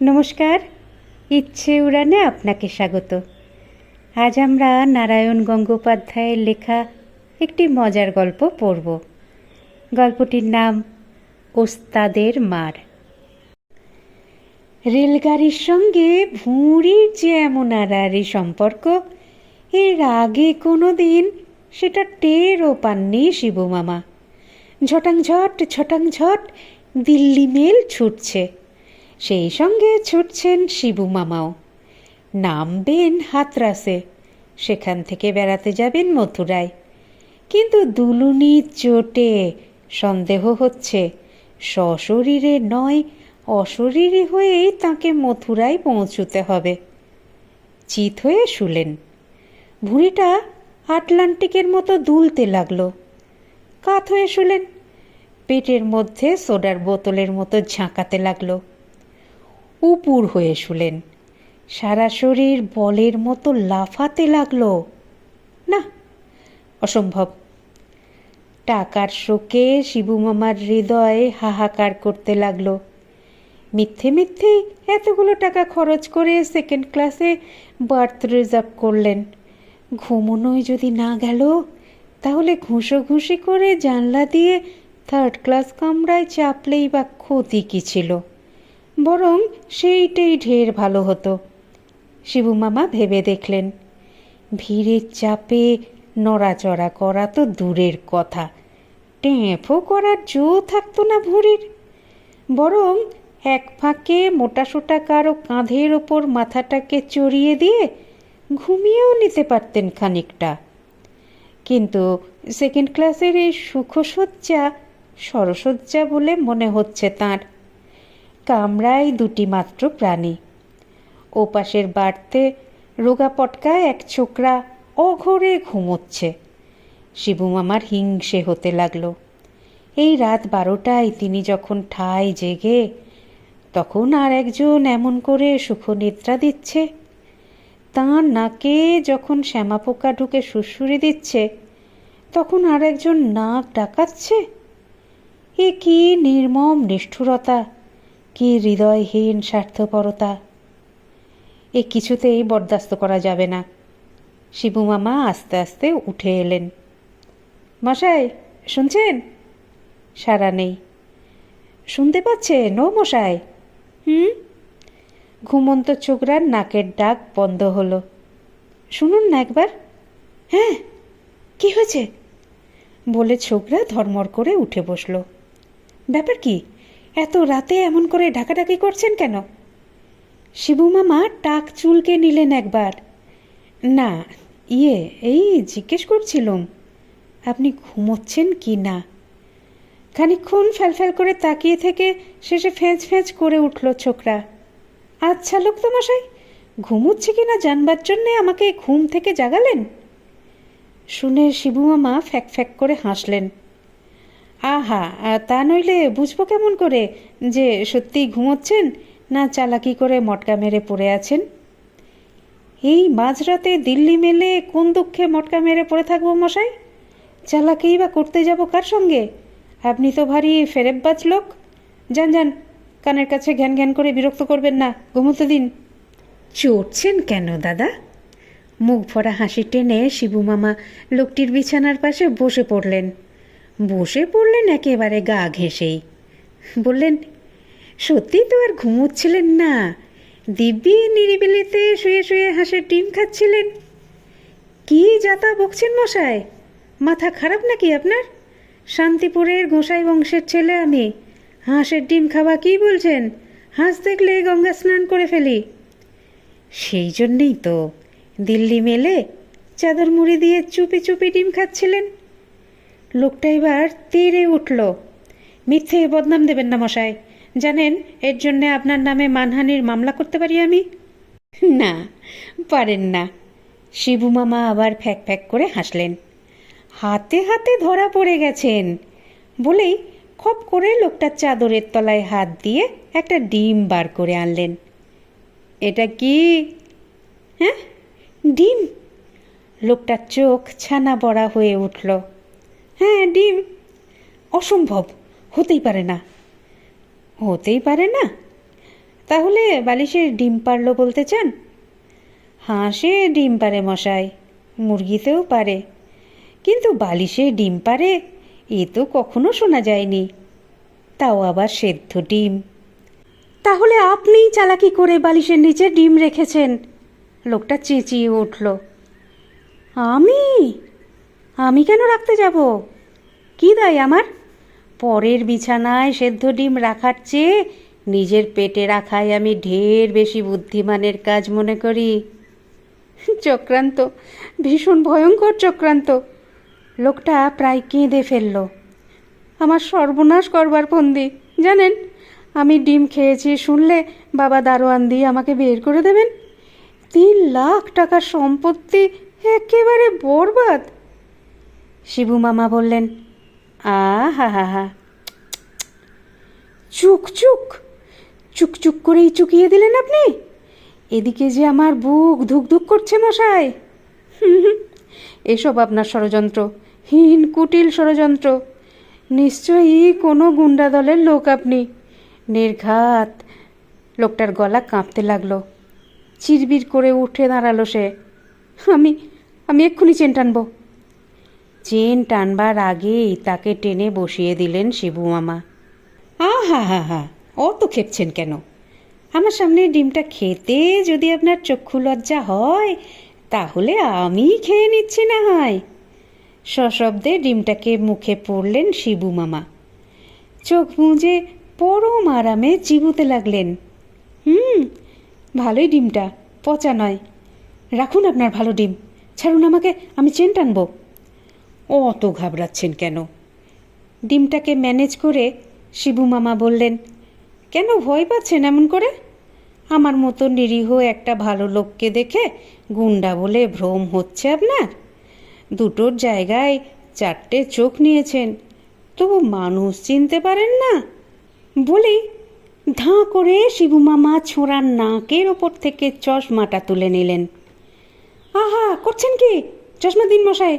নমস্কার, ইচ্ছে উড়ানে আপনাকে স্বাগত। আজ আমরা নারায়ণ গঙ্গোপাধ্যায়ের লেখা একটি মজার গল্প পড়ব। গল্পটির নাম ওস্তাদের মার। রেলগাড়ির সঙ্গে ভুঁড়ির যে এমন আড়াআড়ি সম্পর্ক, এর আগে কোনো দিন সেটা টেরও পাননি শিবু মামা। ঝটাংঝট ঝটাংঝট দিল্লি মেল ছুটছে। সেই সঙ্গে ছুটছেন শিবু মামাও। নামবেন হাতরাসে, সেখান থেকে বেড়াতে যাবেন মথুরায়। কিন্তু দুলুনির চোটে সন্দেহ হচ্ছে, সশরীরে নয়, অশরীরী হয়েই তাকে মথুরায় পৌঁছতে হবে। চিত হয়ে শুলেন। ভুঁড়িটা আটলান্টিকের মতো দুলতে লাগল। কাত হয়ে শুলেন। পেটের মধ্যে সোডার বোতলের মতো ঝাঁকাতে লাগল। উপুর হয়ে শুলেন। সারা শরীর বলের মতো লাফাতে লাগল। না, অসম্ভব। টাকার শোকে শিবু মামার হৃদয়ে হাহাকার করতে লাগল। মিথ্যে মিথ্যে এতগুলো টাকা খরচ করে সেকেন্ড ক্লাসে বার্থ রিজার্ভ করলেন। ঘুমোনোয় যদি না গেল, তাহলে ঘুষো ঘুষি করে জানলা দিয়ে থার্ড ক্লাস কামরায় চাপলেই বা ক্ষতি কী ছিল? বরং সেইটাই ঢের ভালো হতো। শিবু মামা ভেবে দেখলেন, ভিড়ের চাপে নড়াচড়া করা তো দূরের কথা, টেঁফো করার জো থাকতো না ভুঁড়ির। বরং এক ফাঁকে মোটাসোটা কারও কাঁধের ওপর মাথাটাকে চড়িয়ে দিয়ে ঘুমিয়েও নিতে পারতেন খানিকটা। কিন্তু সেকেন্ড ক্লাসের এই সুখসজ্জা, সরসজ্জা বলে মনে হচ্ছে তাঁর কামরায় দুটি মাত্র প্রাণী। ওপাশের বাড়তে রোগা পটকা এক ছোকরা অঘরে ঘুমোচ্ছে। শিবু মামার হিংসে হতে লাগল। এই রাত বারোটায় তিনি যখন ঠায় জেগে, তখন আর একজন এমন করে সুখনিদ্রা দিচ্ছে। তাঁর নাকে যখন শ্যামাপোকা ঢুকে সুরসুরি দিচ্ছে, তখন আর একজন নাক ডাকাচ্ছে। এ কি নির্মম নিষ্ঠুরতা! কি হৃদয়হীন স্বার্থপরতা? এ কিছুতেই বরদাস্ত করা যাবে না। শিবু মামা আস্তে আস্তে উঠে এলেন। মশাই, শুনছেন? সারা নেই। শুনতে পাচ্ছেন ও মশাই? হুম? ঘুমন্ত ছোকরার নাকের ডাক বন্ধ হলো। শুনুন না একবার। হ্যাঁ কি হয়েছে? বলে ছোকরা ধর্মর করে উঠে বসল। ব্যাপার কি? এত রাতে এমন করে ঢাকাঢাকি করছেন কেন? শিবু মামা টাক চুলকে নিলেন একবার। না ইয়ে এই জিজ্ঞেস করছিলুম, আপনি ঘুমোচ্ছেন কি না? খানিক্ষণ ফ্যালফ্যাল করে তাকিয়ে থেকে শেষে ফেঁচ ফেঁচ করে উঠল ছোকরা। আচ্ছা লোক মশাই ঘুমোচ্ছে কি না জানবার জন্যে আমাকে ঘুম থেকে জাগালেন? শুনে শিবু মামা ফ্যাক ফ্যাক করে হাসলেন। আহা তা নইলে বুঝব কেমন করে যে সত্যিই ঘুমোচ্ছেন না চালাকি করে মটকা মেরে পড়ে আছেন? এই মাঝরাতে দিল্লি মেলে কোন দুঃখে মটকা মেরে পড়ে থাকব মশাই? চালাকিই বা করতে যাব কার সঙ্গে? আপনি তো ভারী ফেরেববাজ লোক। যান যান, কানের কাছে ঘ্যান ঘ্যান করে বিরক্ত করবেন না, ঘুমোতে দিন। চড়ছেন কেন দাদা? মুখ ভরা হাসি টেনে শিবু মামা লোকটির বিছানার পাশে বসে পড়লেন। বসে পড়লেন একেবারে গা ঘেঁষেই। বললেন, সত্যি তো আর ঘুমোচ্ছিলেন না। দিব্যি নিরিবিলিতে শুয়ে শুয়ে হাঁসের ডিম খাচ্ছিলেন। কি যাতা বকছেন মশাই মাথা খারাপ নাকি আপনার? শান্তিপুরের গোসাই বংশের ছেলে আমি। হাঁসের ডিম খাওয়া কি বলছেন? হাঁস দেখলে গঙ্গা স্নান করে ফেলি। সেই জন্যেই তো দিল্লি মেলে চাদর মুড়ি দিয়ে চুপি চুপি ডিম খাচ্ছিলেন। লোকটা এবার তেড়ে উঠল। মিথ্যে বদনাম দেবেন না মশাই। জানেন, এর জন্যে আপনার নামে মানহানির মামলা করতে পারি আমি? না, পারেন না। শিবু মামা আবার ফ্যাক ফ্যাক করে হাসলেন। হাতে হাতে ধরা পড়ে গেছেন। বলেই খপ করে লোকটার চাদরের তলায় হাত দিয়ে একটা ডিম বার করে আনলেন। এটা কি? হ্যাঁ ডিম। লোকটার চোখ ছানা বড়া হয়ে উঠল। হ্যাঁ ডিম। অসম্ভব। হতেই পারে না। হতেই পারে না? তাহলে বালিশের ডিম পারল বলতে চান? হাঁসে ডিম পারে মশাই, মুরগিতেও পারে। কিন্তু বালিশে ডিম পারে, এ তো কখনো শোনা যায়নি। তাও আবার সেদ্ধ ডিম। তাহলে আপনিই চালাকি করে বালিশের নিচে ডিম রেখেছেন। লোকটা চেঁচিয়ে উঠল। আমি? আমি কেন রাখতে যাব? কি দায় আমার? পরের বিছানায় সেদ্ধ ডিম রাখার চেয়ে নিজের পেটে রাখাই আমি ঢের বেশি বুদ্ধিমানের কাজ মনে করি। চক্রান্ত, ভীষণ ভয়ঙ্কর চক্রান্ত। লোকটা প্রায় কেঁদে ফেলল। আমার সর্বনাশ করবার ফন্দি, জানেন? আমি ডিম খেয়েছি, শুনলে বাবা দারোয়ান দিয়ে আমাকে বের করে দেবেন? তিন লাখ টাকার সম্পত্তি একেবারে বরবাদ। শিবু মামা বললেন, আ হা হা হা। চুক চুক চুক চুক করেই চুকিয়ে দিলেন আপনি? এদিকে যে আমার বুক ধুক ধুক করছে মশাই। এসব আপনার ষড়যন্ত্র, হীন, কুটিল ষড়যন্ত্র। নিশ্চয়ই কোনো গুন্ডা দলের লোক আপনি। নির্ঘাত, লোকটার গলা কাঁপতে লাগল। চিরবির করে উঠে দাঁড়াল সে। আমি আমি এক্ষুনি চেন টানবো চেন টানবার আগেই তাকে টেনে বসিয়ে দিলেন শিবু মামা। আহা হা হা অত খেপছেন কেন? আমার সামনে ডিমটা খেতে যদি আপনার চক্ষু লজ্জা হয়, তাহলে আমি খেয়ে নিচ্ছি না হয়। সশব্দে ডিমটাকে মুখে পড়লেন শিবু মামা। চোখ মুজে পরম আরামে চিবুতে লাগলেন। হুম, ভালোই ডিমটা, পচা নয়। রাখুন আপনার ভালো ডিম। ছাড়ুন আমাকে, আমি চেন টানবো। অত ঘাবড়াচ্ছেন কেন? ডিমটাকে ম্যানেজ করে শিবু মামা বললেন, কেন ভয় পাচ্ছেন এমন করে? আমার মতো নিরীহ একটা ভালো লোককে দেখে গুন্ডা বলে ভ্রম হচ্ছে আপনার। দুটোর জায়গায় চারটে চোখ নিয়েছেন, তবু মানুষ চিনতে পারেন না। বলেই ধাঁ করে শিবু মামা ছোঁড়ার নাকের ওপর থেকে চশমাটা তুলে নিলেন। আহা, করছেন কি? চশমা দিন মশাই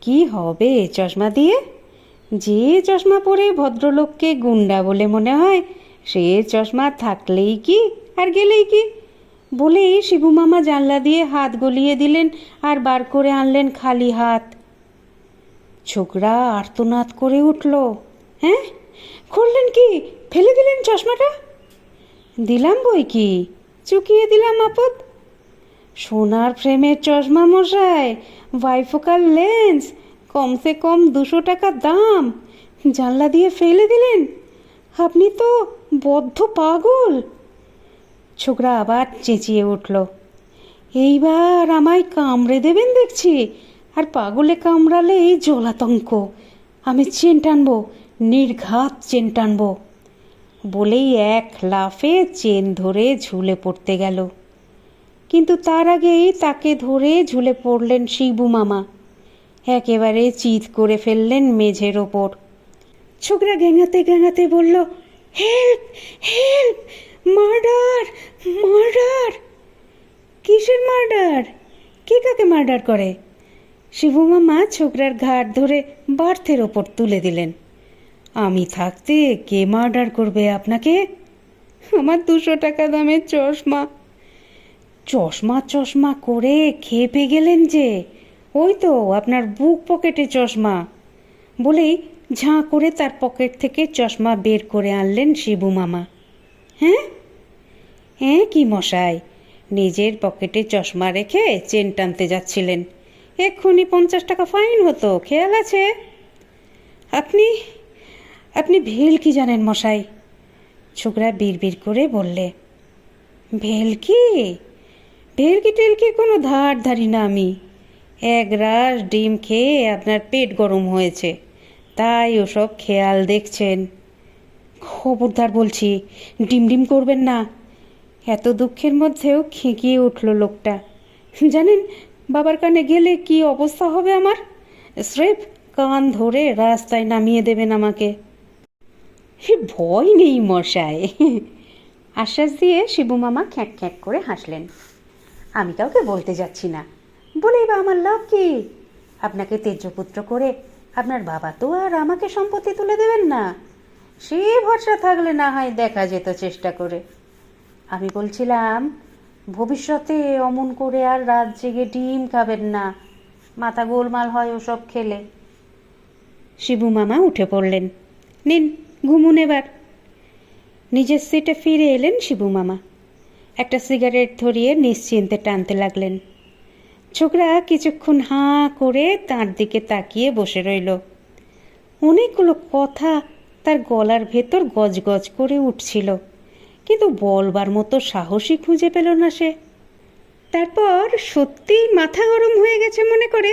কি হবে চশমা দিয়ে? যে চশমা পরে ভদ্রলোককে গুন্ডা বলে মনে হয়, সে চশমা থাকলেই কি আর গেলেই কি? বলেই শিবু মামা জানলা দিয়ে হাত গলিয়ে দিলেন আর বার করে আনলেন খালি হাত। ছোকরা আর্তনাদ করে উঠল। হ্যাঁ? করলেন কি? ফেলে দিলেন চশমাটা? দিলাম বই কি? চুকিয়ে দিলাম আপদ? সোনার ফ্রেমের চশমা মশাই, বাইফোকাল লেন্স, কমসে কম দুশো টাকা দাম। জানলা দিয়ে ফেলে দিলেন? আপনি তো বদ্ধ পাগল। ছোকরা আবার চেঁচিয়ে উঠল, এইবার আমায় কামড়ে দেবেন দেখছি। আর পাগলে কামড়ালে এই জলাতঙ্ক। আমি চেন টানবো, নির্ঘাত চেন টানবো। বলেই এক লাফে চেন ধরে ঝুলে পড়তে গেল। কিন্তু তার আগেই তাকে ধরে ঝুলে পড়লেন শিবু মামা। একেবারে চিৎ করে ফেললেন মেঝের ওপর। ছোকরা গেঙাতে গেঙাতে বলল, হেল্প হেল্প, মার্ডার মার্ডার! কিসের মার্ডার? কে কাকে মার্ডার করে? শিবু মামা ছোকরার ঘাট ধরে বার্থের ওপর তুলে দিলেন। আমি থাকতে কে মার্ডার করবে আপনাকে? আমার দুশো টাকা দামের চশমা চশমা চশমা করে খেপে গেলেন যে। ওই তো আপনার বুক পকেটে চশমা। বলেই ঝাঁ করে তার পকেট থেকে চশমা বের করে আনলেন শিবু মামা। হ্যাঁ? হ্যাঁ কি মশাই, নিজের পকেটে চশমা রেখে চেন টানতে যাচ্ছিলেন। এক্ষুনি পঞ্চাশ টাকা ফাইন হতো, খেয়াল আছে? আপনি আপনি ভেল কি জানেন মশাই? ছোকরা বিড়বিড় করে বললে ভেলকি ভেলকি টেলকি কোনো ধার ধারি না আমি। এক রাস ডিম খেয়ে আপনার পেট গরম হয়েছে, তাই ওসব খেয়াল দেখছেন। খবরদার বলছি, ডিম ডিম করবেন না। এত দুঃখের মধ্যেও খেঁকিয়ে উঠল লোকটা। জানেন, বাবার কানে গেলে কি অবস্থা হবে আমার? স্রেফ কান ধরে রাস্তায় নামিয়ে দেবেন আমাকে। হে ভয় নেই মশাই। আশ্বাস দিয়ে শিবু মামা খ্যাঁক খ্যাঁক করে হাসলেন। আমি কাউকে বলতে যাচ্ছি না। বলেই বা আমার লাভ কি? আপনাকে তেজপুত্র করে আপনার বাবা তো আর আমাকে সম্পত্তি তুলে দেবেন না। সে ভরসা থাকলে না হয় দেখা যেত চেষ্টা করে। আমি বলছিলাম, ভবিষ্যতে অমন করে আর রাত জেগে ডিম খাবেন না। মাথা গোলমাল হয় ওসব খেলে। শিবু মামা উঠে পড়লেন। নিন, ঘুমুন এবার। নিজের সিটে ফিরে এলেন শিবু মামা। একটা সিগারেট ধরিয়ে নিশ্চিন্তে টানতে লাগলেন। ছোকরা কিছুক্ষণ হাঁ করে তার দিকে তাকিয়ে বসে রইল। অনেকগুলো কথা তার গলার ভেতর গজগজ করে উঠছিল, কিন্তু বলবার মতো সাহসই খুঁজে পেল না সে। তারপর সত্যিই মাথা গরম হয়ে গেছে মনে করে,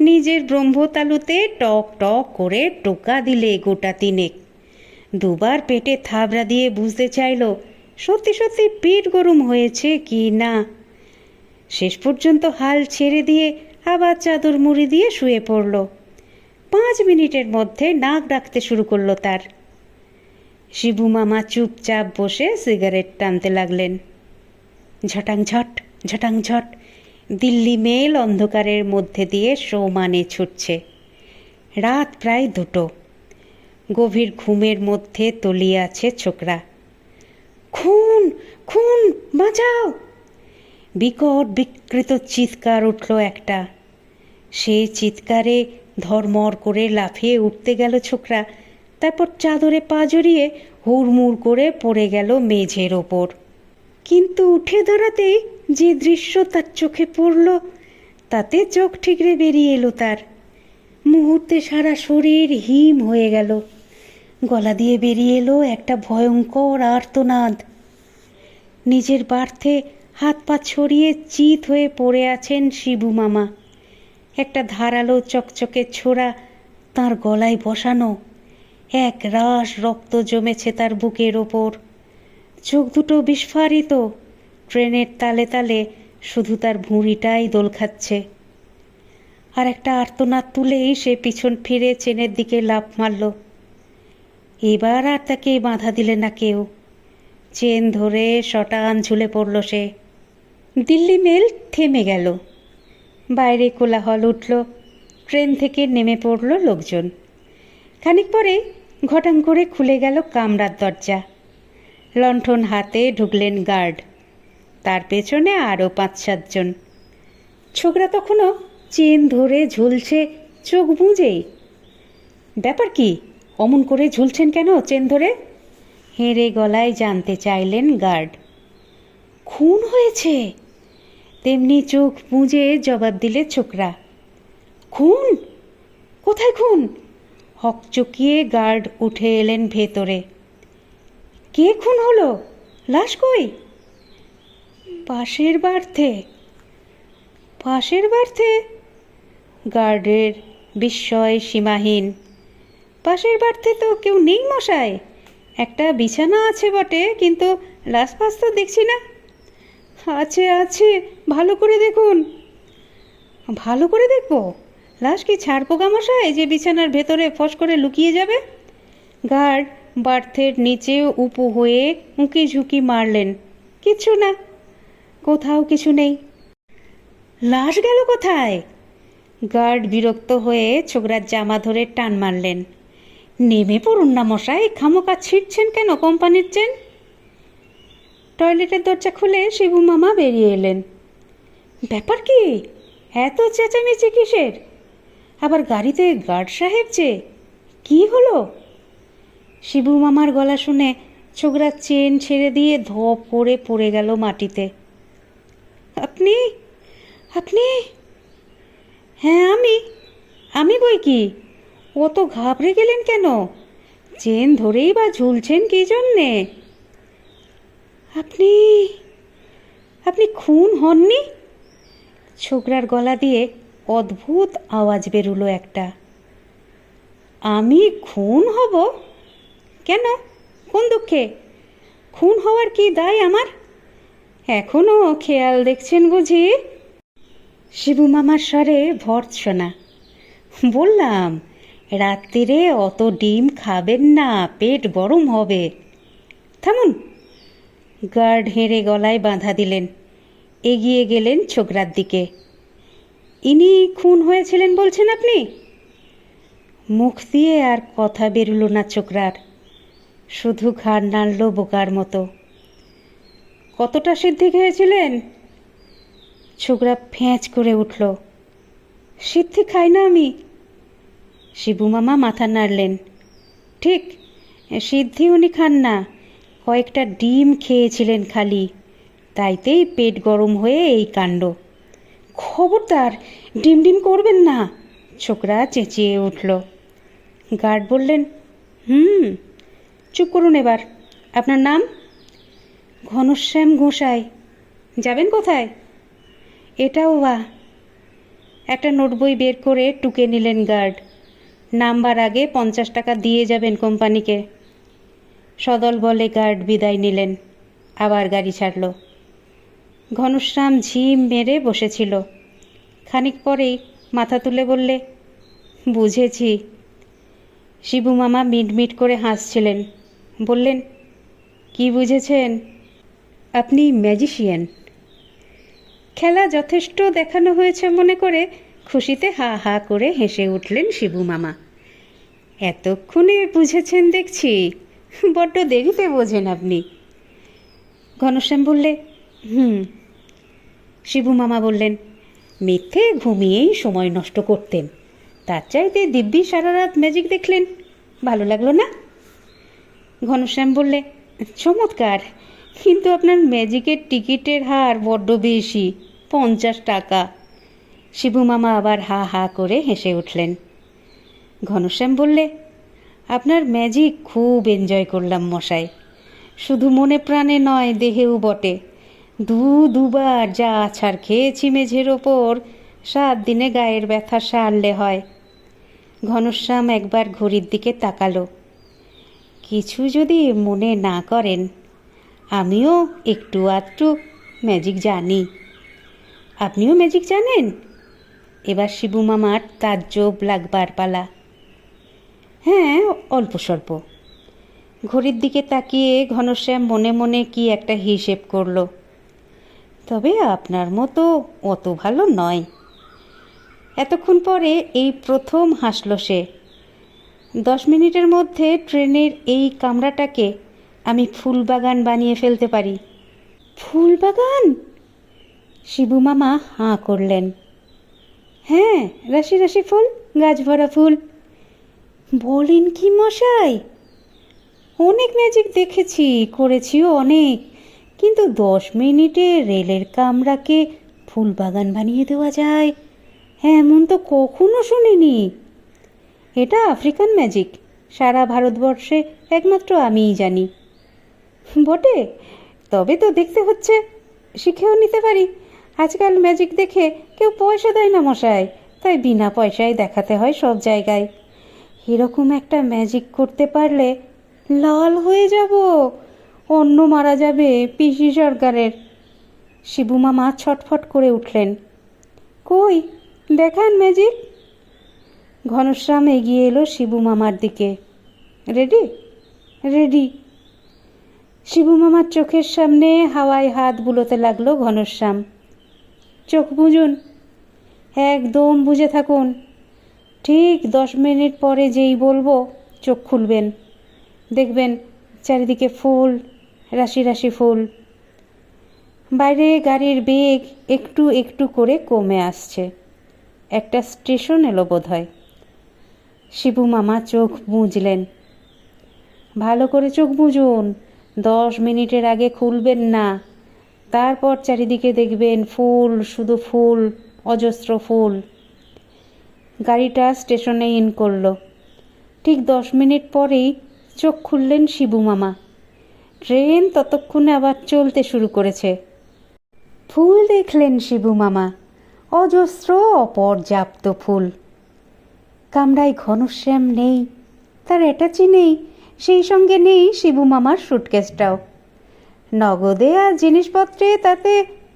নিজের ব্রহ্মতালুতে টক টক করে টোকা দিলে গোটা তিনেক। দুবার পেটে থাবড়া দিয়ে বুঝতে চাইল সত্যি সত্যি পেট গরম হয়েছে কি না? শেষ পর্যন্ত হাল ছেড়ে দিয়ে আবার চাদর মুড়ি দিয়ে শুয়ে পড়ল। পাঁচ মিনিটের মধ্যে নাক ডাকতে শুরু করল তার। শিবু মামা চুপচাপ বসে সিগারেট টানতে লাগলেন। ঝটাং ঝট ঝটাং ঝট, দিল্লি মেল অন্ধকারের মধ্যে দিয়ে সৌমানে ছুটছে। রাত প্রায় দুটো। গভীর ঘুমের মধ্যে তলিয়ে আছে ছোকরা। খুন খুন, বাঁচাও। বিকট বিকৃত চিৎকার উঠল একটা। সেই চিৎকারে ধর্মর করে লাফিয়ে উঠতে গেল ছোকরা। তারপর চাদরে পা জড়িয়ে হুড়মুড় করে পড়ে গেল মেঝের ওপর। কিন্তু উঠে দাঁড়াতেই যে দৃশ্য তার চোখে পড়ল, তাতে চোখ ঠিকরে বেরিয়ে এলো তার। মুহূর্তে সারা শরীর হিম হয়ে গেল। গলা দিয়ে বেরিয়ে এলো একটা ভয়ঙ্কর আর্তনাদ। নিজের বার্থে হাত পা ছড়িয়ে চিত হয়ে পড়ে আছেন শিবু মামা। একটা ধারালো চকচকে ছোড়া তার গলায় বসানো। এক রাস রক্ত জমেছে তার বুকের ওপর। চোখ দুটো বিস্ফারিত। ট্রেনের তালে তালে শুধু তার ভুঁড়িটাই দোল খাচ্ছে। আর একটা আর্তনাদ তুলেই সে পিছন ফিরে চেনের দিকে লাফ মারল। এবার আর তাকে বাধা দিলে না কেউ। চেন ধরে শটান ঝুলে পড়ল সে। দিল্লি মেল থেমে গেল। বাইরে কোলাহল উঠল। ট্রেন থেকে নেমে পড়ল লোকজন। খানিক পরে ঘটাং করে খুলে গেল কামরার দরজা। লণ্ঠন হাতে ঢুকলেন গার্ড। তার পেছনে আরও পাঁচ সাতজন। ছোকরা তখনও চেন ধরে ঝুলছে চোখ বুঝেই ব্যাপার কি? অমন করে ঝুলছেন কেন চেন ধরে? হেঁড়ে গলায় জানতে চাইলেন গার্ড। খুন হয়েছে। তেমনি চোখ পুঁজে জবাব দিলে ছোকরা। খুন? কোথায় খুন? হকচকিয়ে গার্ড উঠে এলেন ভেতরে। কে খুন হলো? লাশ কই? পাশের বার্থে। পাশের বার্থে? গার্ডের বিস্ময় সীমাহীন। পাশের বার্থে তো কেউ নেই মশাই। একটা বিছানা আছে বটে, কিন্তু লাশ পাশ তো দেখছি না। আছে আছে, ভালো করে দেখুন। ভালো করে দেখব? লাশ কি ছাড়পোকা মশাই, যে বিছানার ভেতরে ফস করে লুকিয়ে যাবে? গার্ড বার্থের নিচে উপু হয়ে উঁকি ঝুঁকি মারলেন। কিচ্ছু না, কোথাও কিছু নেই। লাশ গেল কোথায়? গার্ড বিরক্ত হয়ে ছোকরার জামা ধরে টান মারলেন। নেমে পড়ুন না মশাই খামোকা ছিটছেন কেন কোম্পানির চেন? টয়লেটের দরজা খুলে শিবু মামা বেরিয়ে এলেন। ব্যাপার কি? এত চেঁচামেচি কিসের? আবার গাড়িতে গার্ড সাহেব যে, কি হলো? শিবু মামার গলা শুনে ছোকরা চেন ছেড়ে দিয়ে ধপ করে পড়ে গেল মাটিতে। আপনি? আপনি? হ্যাঁ আমি। আমি বই কি? অত ঘাবড়ে গেলেন কেন? চেন ধরেই বা ঝুলছেন কি জন্যে? আপনি আপনি খুন হননি? ছোকরার গলা দিয়ে অদ্ভুত আওয়াজ বেরুলো একটা। আমি খুন হব? কেন? কোন দুঃখে? খুন হওয়ার কি দায় আমার? এখনও খেয়াল দেখছেন বুঝি? শিবু মামার স্বরে ভর্ৎসনা। বললাম রাত্রিরে অত ডিম খাবেন না, পেট গরম হবে। থামুন। গার্ড হেঁড়ে গলায় বাঁধা দিলেন। এগিয়ে গেলেন ছোকরার দিকে। ইনি খুন হয়েছিলেন বলছেন আপনি? মুখ দিয়ে আর কথা বেরুলো না ছোকরার। শুধু ঘাড় নাড়ল বোকার মতো। কতটা সিদ্ধি খেয়েছিলেন ছোকরা ফ্যাঁচ করে উঠল। সিদ্ধি খাই না আমি। শিবু মামা মাথা নাড়লেন। ঠিক, সিদ্ধি উনি খান না। কয়েকটা ডিম খেয়েছিলেন খালি। তাইতেই পেট গরম হয়ে এই কাণ্ড। খবরদার, ডিম ডিম করবেন না। ছোকরা চেঁচিয়ে উঠল। গার্ড বললেন, হুম, চুপ করুন এবার। আপনার নাম? ঘনশ্যাম ঘোষাই যাবেন কোথায়? এটাও বা। একটা নোটবই বের করে টুকে নিলেন গার্ড। নাম্বার আগে পঞ্চাশ টাকা দিয়ে যাবেন কোম্পানিকে। সদল বলে গার্ড বিদায় নিলেন। আবার গাড়ি ছাড়ল। ঘনশ্যাম ঝিম মেরে বসেছিল। খানিক পরেই মাথা তুলে বললে, বুঝেছি। শিবু মামা মিটমিট করে হাসছিলেন। বললেন, কি বুঝেছেন? আপনি ম্যাজিশিয়ান। খেলা যথেষ্ট দেখানো হয়েছে মনে করে খুশিতে হা হা করে হেসে উঠলেন শিবু মামা। এতক্ষণে বুঝেছেন দেখছি, বড্ড দেরিতে বোঝেন আপনি। ঘনশ্যাম বললে, হুম। শিবু মামা বললেন, মিথ্যে ঘুমিয়েই সময় নষ্ট করতেন। তার চাইতে দিব্যি সারা রাত ম্যাজিক দেখলেন। ভালো লাগল না? ঘনশ্যাম বললে, চমৎকার, কিন্তু আপনার ম্যাজিকের টিকিটের হার বড্ড বেশি, পঞ্চাশ টাকা। শিবু মামা আবার হা হা করে হেসে উঠলেন। ঘনশ্যাম বললে, আপনার ম্যাজিক খুব এনজয় করলাম মশাই। শুধু মনে প্রাণে নয়, দেহেও বটে। দু দুবার যা আছাড় খেয়েছি মেঝের ওপর, সাত দিনে গায়ের ব্যথা সারলে হয়। ঘনশ্যাম একবার ঘড়ির দিকে তাকালো। কিছু যদি মনে না করেন, আমিও একটু আধটু ম্যাজিক জানি। আপনিও ম্যাজিক জানেন? এবার শিবু মামার তাজ্জব লাগবার পালা। হ্যাঁ অল্প স্বল্প। ঘড়ির দিকে তাকিয়ে ঘনশ্যাম মনে মনে কি একটা হিসেব করল। তবে আপনার মতো অত ভালো নয়। এতক্ষণ পরে এই প্রথম হাসল সে। দশ মিনিটের মধ্যে ট্রেনের এই কামরাটাকে আমি ফুলবাগান বানিয়ে ফেলতে পারি। ফুলবাগান? শিবু মামা হাঁ করলেন। হ্যাঁ রাশি রাশি ফুল, গাছ ভরা ফুল। বলেন কি মশাই? অনেক ম্যাজিক দেখেছি, করেছিও অনেক। কিন্তু দশ মিনিটে রেলের কামরাকে ফুলবাগান বানিয়ে দেওয়া যায়। হ্যাঁ এমন তো কখনো শুনিনি। এটা আফ্রিকান ম্যাজিক সারা ভারতবর্ষে একমাত্র আমিই জানি। বটে, তবে তো দেখতে হচ্ছে, শিখেও নিতে পারি। আজকাল ম্যাজিক দেখে কেউ পয়সা দেয় না মশাই, তাই বিনা পয়সায় দেখাতে হয় সব জায়গায়। এরকম একটা ম্যাজিক করতে পারলে লাল হয়ে যাব অন্য মারা যাবে পিসি সরকারের। শিবু মামা ছটফট করে উঠলেন। কই, দেখান ম্যাজিক ঘনশ্যাম এগিয়ে এলো শিবু মামার দিকে। রেডি? রেডি। শিবু মামার চোখের সামনে হাওয়ায় হাত বুলোতে লাগল ঘনশ্যাম। চোখ বুঝুন একদম বুঝে থাকুন। ঠিক দশ মিনিট পরে যেই বলব, চোখ খুলবেন। দেখবেন চারিদিকে ফুল, রাশি রাশি ফুল। বাইরে গাড়ির বেগ একটু একটু করে কমে আসছে। একটা স্টেশন এলো বোধ হয় শিবু মামা চোখ বুঝলেন ভালো করে চোখ বুঝুন দশ মিনিটের আগে খুলবেন না। তারপর চারিদিকে দেখবেন ফুল, শুধু ফুল, অজস্র ফুল। গাড়িটা স্টেশনে ইন করল। ঠিক দশ মিনিট পরেই চোখ খুললেন শিবু মামা। ট্রেন ততক্ষণে আবার চলতে শুরু করেছে। ফুল দেখলেন শিবু মামা। অজস্র, অপর্যাপ্ত ফুল। কামরায় ঘনশ্যাম নেই, তার অ্যাটাচি নেই, সেই সঙ্গে নেই শিবু মামার সুটকেসটাও নগদে আর জিনিসপত্রে তাতে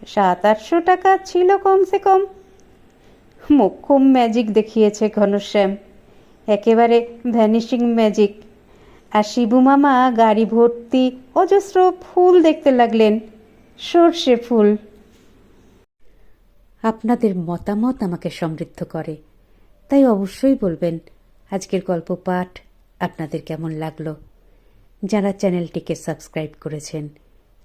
সাত আটশো টাকা ছিল কমসে কম। মোক্ষম ম্যাজিক দেখিয়েছে ঘনশ্যাম। একেবারে ভ্যানিশিং ম্যাজিক আর শিবু মামা গাড়ি ভর্তি অজস্র ফুল দেখতে লাগলেন, সর্ষে ফুল। আপনাদের মতামত আমাকে সমৃদ্ধ করে। তাই অবশ্যই বলবেন, আজকের গল্প পাঠ আপনাদের কেমন লাগল? যারা চ্যানেলটিকে সাবস্ক্রাইব করেছেন